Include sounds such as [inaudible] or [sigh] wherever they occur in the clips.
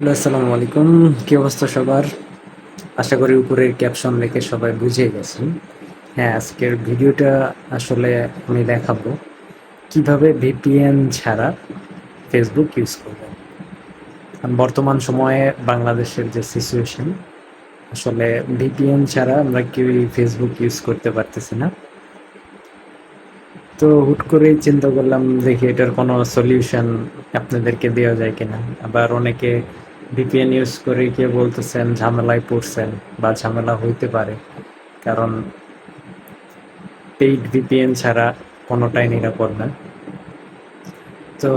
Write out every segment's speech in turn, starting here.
Hello, আসসালামু আলাইকুম। কি অবস্থা সবার? আশা করি উপরের ক্যাপশন দেখে সবাই বুঝে গেছেন। হ্যাঁ আজকের ভিডিওটা আসলে আমি দেখাবো কীভাবে ভিপিএন ছাড়া ফেসবুক ইউজ করবেন। বর্তমান সময়ে বাংলাদেশের যে সিচুয়েশন আসলে ভিপিএন ছাড়া আমরা কেউই ফেসবুক ইউজ করতে পারতেছি না। তো হুট করেই চিন্তা করলাম দেখি এটার কোনো সলিউশন আপনাদেরকে দেওয়া যায় কিনা। আবার অনেকে ভিপিএন ইউজ করে কেউ বলতেছেন, ঝামেলায় পড়ছেন বা ঝামেলা হইতে পারে। কারণ পেইড ভিপিএন ছাড়া কোনোটাই নিরাপদ না। তো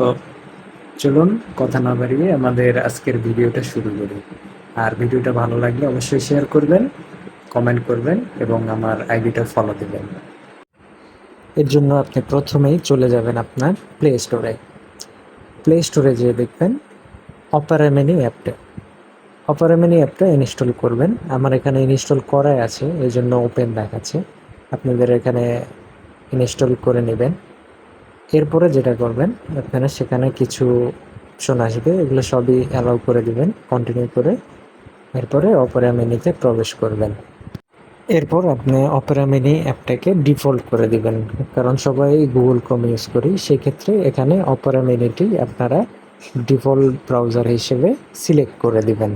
চলুন, কথা না বাড়িয়ে আমাদের আজকের ভিডিওটা শুরু করি। আর ভিডিওটা ভালো লাগলে অবশ্যই শেয়ার করবেন কমেন্ট করবেন এবং আমার আইডিটা ফলো দেবেন। এর জন্য আপনি প্রথমেই চলে যাবেন আপনার প্লে স্টোরে প্লে স্টোরে যেয়ে দেখবেন অপারামিনি অ্যাপটা অপারামিনি অ্যাপটা ইনস্টল করবেন। আমার এখানে ইনস্টল করাই আছে, এই জন্য ওপেন দেখাচ্ছে। আপনাদের এখানে ইনস্টল করে নেবেন। এরপরে যেটা করবেন, আপনারা সেখানে কিছু অপশন আসবে, এগুলো সবই অ্যালাউ করে দিবেন কন্টিনিউ করে। এরপরে অপেরা মিনিতে প্রবেশ করবেন। এরপর আপনি অপেরা মিনি অ্যাপটাকে ডিফল্ট করে দিবেন। কারণ সবাই গুগল ক্রোম ইউজ করি, সেক্ষেত্রে এখানে অপেরা মিনিটি আপনারা ডিফল্ট ব্রাউজার হিসেবে সিলেক্ট করে দিবেন।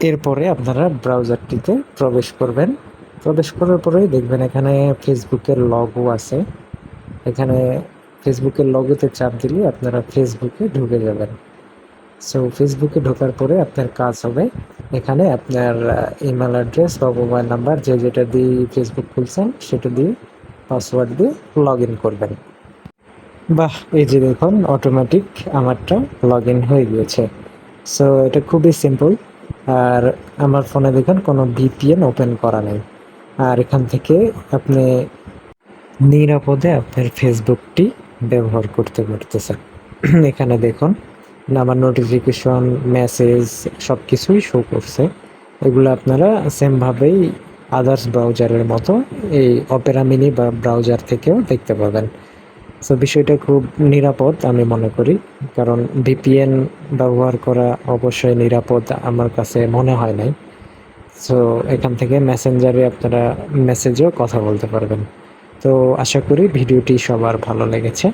এরপরে আপনারা ব্রাউজারটিতে প্রবেশ করবেন। প্রবেশ করার পরেই দেখবেন এখানে ফেসবুকের লগও আছে। এখানে ফেসবুকের লগোতে চাপ দিলে আপনারা ফেসবুকে ঢুকে যাবেন। সো ফেসবুকে ঢোকার পরে আপনার কাজ হবে। এখানে আপনার ইমেল অ্যাড্রেস বা মোবাইল নাম্বার যে যেটা দিয়ে ফেসবুক খুলছেন সেটা দিয়ে পাসওয়ার্ড দিয়ে লগ ইন করবেন। বাহ, এই যে দেখুন অটোমেটিক আমারটা লগ ইন হয়ে গিয়েছে। সো এটা খুবই সিম্পল আর আমার ফোনে দেখুন, কোনো ভিপিএন ওপেন করা নেই। আর এখান থেকে আপনি নিরাপদে আপনার ফেসবুকটি ব্যবহার করতে পারতেছেন। [clears throat] এখানে দেখুন, আমার নোটিফিকেশন মেসেজ সব কিছুই শো করছে। এগুলো আপনারা সেমভাবেই আদার্স ব্রাউজারের মতো এই অপেরা মিনি বা ব্রাউজার থেকেও দেখতে পাবেন। সো বিষয়টা খুব নিরাপদ আমি মনে করি। কারণ ভিপিএন ব্যবহার করা অবশ্যই নিরাপদ আমার কাছে মনে হয় নাই। সো এখান থেকে মেসেঞ্জারে আপনারা মেসেজেও কথা বলতে পারবেন। তো, আশা করি ভিডিওটি সবার ভালো লেগেছে।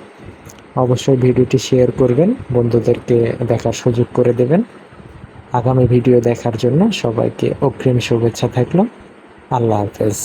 অবশ্যই ভিডিওটি শেয়ার করবেন, বন্ধুদেরকে দেখার সুযোগ করে দেবেন। আগামী ভিডিও দেখার জন্য সবাইকে অগ্রিম শুভেচ্ছা থাকল। আল্লাহ হাফেজ।